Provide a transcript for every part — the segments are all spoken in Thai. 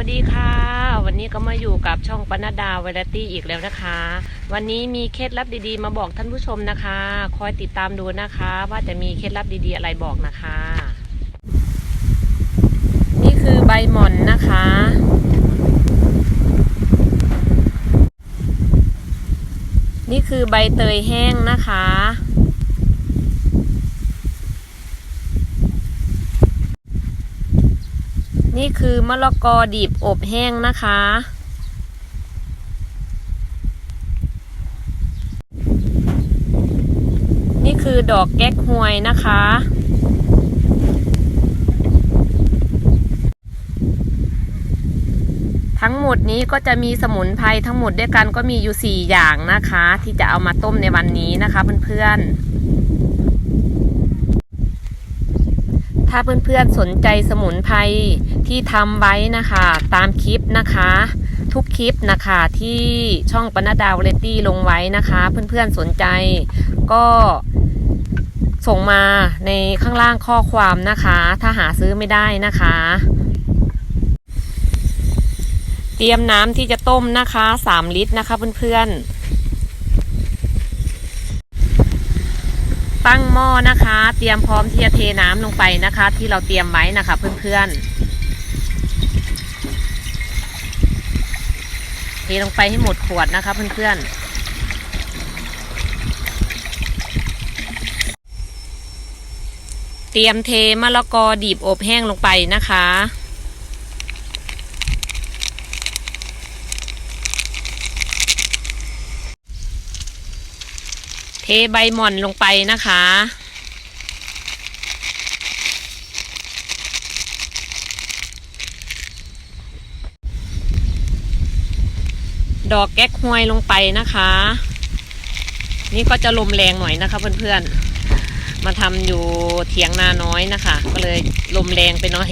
วัสดีค่ะ วันนี้ก็มาอยู่กับช่องปนัดดาเวลตี้อีกแล้วนะคะ วันนี้มีเคล็ดลับดีๆ มาบอกท่านผู้ชมนะคะ คอยติดตามดูนะคะ ว่าจะมีเคล็ดลับดีๆอะไรบอกนะคะ นี่คือใบหม่อนนะคะ นี่คือใบเตยแห้งนะคะ นี่คือมะละกอดิบอบแห้งนะคะ นี่คือดอกแก๊กฮวยนะคะ ทั้งหมดนี้ก็จะมีสมุนไพรทั้งหมดด้วยกันก็มีอยู่ 4 อย่างนะคะ ที่จะเอามาต้มในวันนี้นะคะเพื่อนๆ ถ้าเพื่อนๆสนใจสมุนไพรที่ทำไว้นะคะ ตามคลิปนะคะ ทุกคลิปนะคะที่ช่องปนดดาวเลตี้ลงไว้นะคะ เพื่อนๆสนใจก็ส่งมาในข้างล่างข้อความนะคะ ถ้าหาซื้อไม่ได้นะคะ เตรียมน้ำที่จะต้มนะคะ 3 ลิตรนะคะเพื่อนๆ ตั้งหม้อนะคะ เตรียมพร้อมที่จะเทน้ำลงไปนะคะ ที่เราเตรียมไว้นะคะ เพื่อนๆ เทลงไปให้หมดขวดนะคะเพื่อนๆเตรียมเทมะละกอดีบอบแห้งลงไปนะคะ ทใบหม่อนลงไปนะคะ ดอกแก๊กฮวยลงไปนะคะ นี่ก็จะลมแรงหน่อยนะคะเพื่อนๆ มาทำอยู่เถียงนาน้อยนะคะ ก็เลยลมแรงไปหน่อย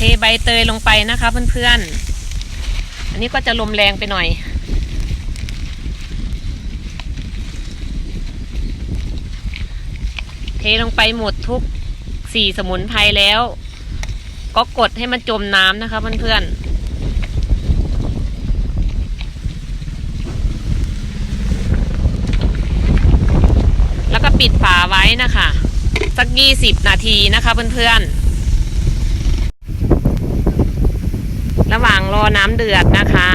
ทใบเตยลงไปนะคะเพื่อนๆ อันนี้ก็จะลมแรงไปหน่อย เทลงไปหมดทุกสี่สมุนไพรแล้ว ก็กดให้มันจมน้ำนะคะเพื่อนๆแล้วก็ปิดฝาไว้นะคะ สักยี่สิบนาทีนะคะเพื่อนๆ ระหว่างรอน้ำเดือดนะคะ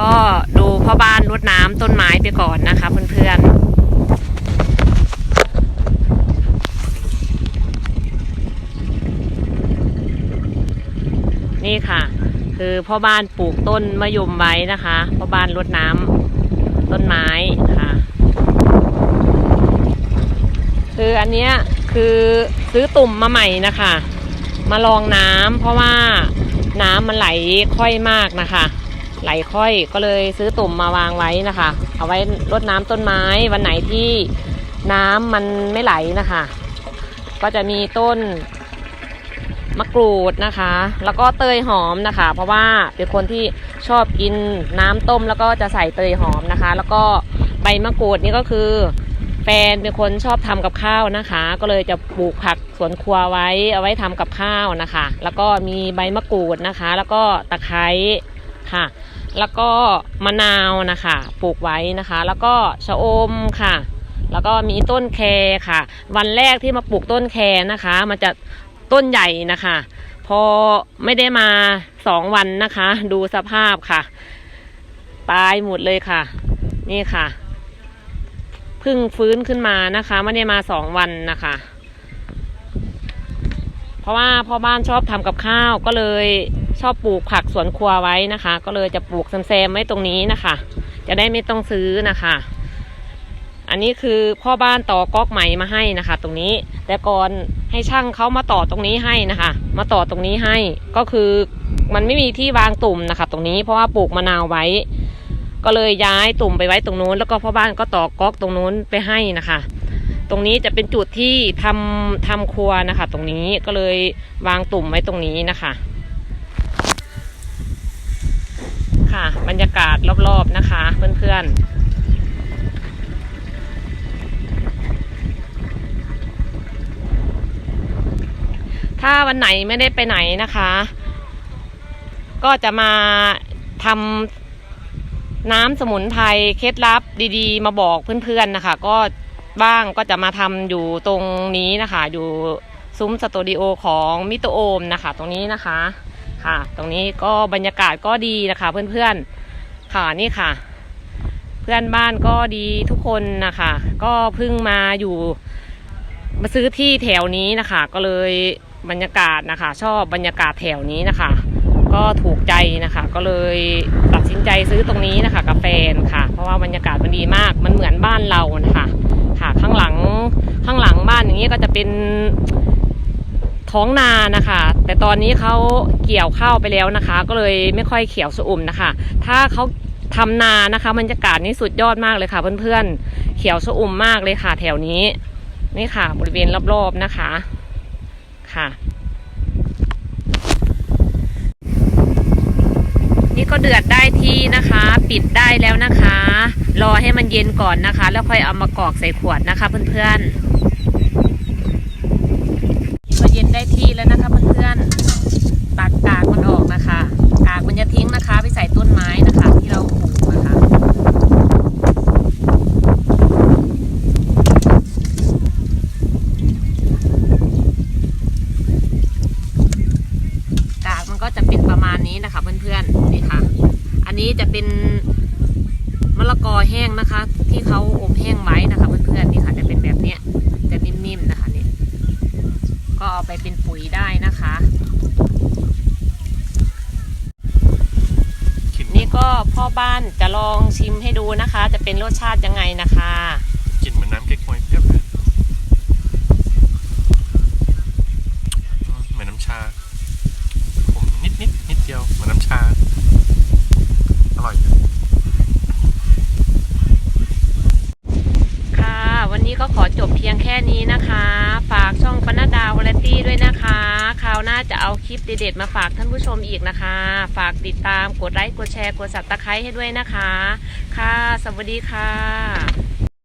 ก็ดูพ่อบ้านรดน้ำต้นไม้ไปก่อนนะคะเพื่อนๆนี่ค่ะ คือพ่อบ้านปลูกต้นมะยมไว้นะคะพ่อบ้านรดน้ำต้นไม้ค่ะ คืออันเนี้ยคือซื้อตุ่มมาใหม่นะคะ มาลองน้ำเพราะว่า น้ำมันไหลค่อยมากนะคะ ไหลค่อยก็เลยซื้อตุ่มมาวางไว้นะคะ เอาไว้รดน้ำต้นไม้วันไหนที่น้ำมันไม่ไหลนะคะ ก็จะมีต้นมะกรูดนะคะ แล้วก็เตยหอมนะคะ เพราะว่าเป็นคนที่ชอบกินน้ำต้มแล้วก็จะใส่เตยหอมนะคะ แล้วก็ใบมะกรูดนี่ก็คือ แฟนเป็นคนชอบทำกับข้าวนะคะ ก็เลยจะปลูกผักสวนครัวไว้เอาไว้ทำกับข้าวนะคะ แล้วก็มีใบมะกรูดนะคะ แล้วก็ตะไคร้ค่ะ แล้วก็มะนาวนะคะปลูกไว้นะคะ แล้วก็ชะอมค่ะ แล้วก็มีต้นแคค่ะ วันแรกที่มาปลูกต้นแคนะคะ มันจะต้นใหญ่นะคะ พอไม่ได้มาสองวันนะคะ ดูสภาพค่ะ ตายหมดเลยค่ะ นี่ค่ะ พิ่งฟื้นขึ้นมานะคะ ไม่ได้มาสองวันนะคะ เพราะว่าพ่อบ้านชอบทำกับข้าวก็เลยชอบปลูกผักสวนครัวไว้นะคะ ก็เลยจะปลูกแซมๆไว้ตรงนี้นะคะ จะได้ไม่ต้องซื้อนะคะ อันนี้คือพ่อบ้านต่อก๊อกไหมมาให้นะคะ ตรงนี้แต่ก่อนให้ช่างเขามาต่อตรงนี้ให้นะคะ มาต่อตรงนี้ให้ก็คือมันไม่มีที่วางตุ่มนะคะ ตรงนี้เพราะว่าปลูกมะนาวไว้ ก็เลยย้ายตุ่มไปไว้ตรงนู้น แล้วก็พ่อบ้านก็ต่อก๊อกตรงนู้นไปให้นะคะ ตรงนี้จะเป็นจุดที่ทำทำครัวนะคะ ตรงนี้ก็เลยวางตุ่มไว้ตรงนี้นะคะ ค่ะ บรรยากาศรอบๆนะคะ เพื่อนๆถ้าวันไหนไม่ได้ไปไหนนะคะ ก็จะมาทำ น้ำสมุนไพรเคล็ดลับดีๆ มาบอกเพื่อนๆนะคะ ก็บ้างก็จะมาทำอยู่ตรงนี้นะคะ อยู่ซุ้มสตูดิโอของมิโตโอมนะคะ ตรงนี้นะคะค่ะ ตรงนี้ก็บรรยากาศก็ดีนะคะ เพื่อนๆค่ะนี่ค่ะ เพื่อนบ้านก็ดีทุกคนนะคะ ก็เพิ่งมาอยู่มาซื้อที่แถวนี้นะคะ ก็เลย บรรยากาศนะคะ ชอบบรรยากาศแถวนี้นะคะ ก็ถูกใจนะคะ ก็เลยตัดสินใจซื้อตรงนี้นะคะกับแฟค่ะ เพราะว่าบรรยากาศมันดีมากมันเหมือนบ้านเรานะคะค่ะข้างหลังข้างหลังบ้านอย่างนี้ก็จะเป็นท้องนานะคะ แต่ตอนนี้เขาเกี่ยวข้าวไปแล้วนะคะ ก็เลยไม่ค่อยเขียวสะอุ่มนะคะ ถ้าเขาทำนานะคะบรรยากาศนี่สุดยอดมากเลยค่ะเพื่อนๆเขียวสะอุ่มมากเลยค่ะ แถวนี้นี่ค่ะ บริเวณรอบๆนะคะ ค่ะ นี่ก็เดือดได้ที่นะคะ ปิดได้แล้วนะคะ รอให้มันเย็นก่อนนะคะ แล้วค่อยเอามากรอกใส่ขวดนะคะเพื่อนๆนี่ก็เย็นได้ที่แล้วนะคะเพื่อนๆตัดกากมันออกนะคะ กากมันจะทิ้งนะคะ ไปใส่ต้นไม้นะคะ ที่เราปลูกนะคะ กากมันก็จะเป็นประมาณนี้นะคะ เพื่อนๆนี่ค่ะ อันนี้ จะเป็นมะละกอแห้งนะคะ ที่เขาอบแห้งไว้นะคะเพื่อนๆนี่ค่ะจะเป็นแบบเนี้ยจะนิ่มๆนะคะนี่ก็เอาไปเป็นปุ๋ยได้นะคะกลิ่นนี่ก็พ่อบ้านจะลองชิมให้ดูนะคะ จะเป็นรสชาติยังไงนะคะ กลิ่นเหมือนน้ำเก๊กฮวยเปรี้ยวเลยอืมเหมือนน้ำชา ผมนิดนิดนิดเดียวเหมือนน้ำชา อร่อยอยู่ ค่ะ วันนี้ ก็ขอจบเพียงแค่นี้นะคะ ฝากช่องปนัดดาววาไรตี้ด้วยนะคะ คราวหน้าจะเอาคลิปเด็ดๆมาฝากท่านผู้ชมอีกนะคะ ฝากติดตามกดไลค์กดแชร์กดสับตะไคร้ให้ด้วยนะคะ ค่ะ สวัสดีค่ะ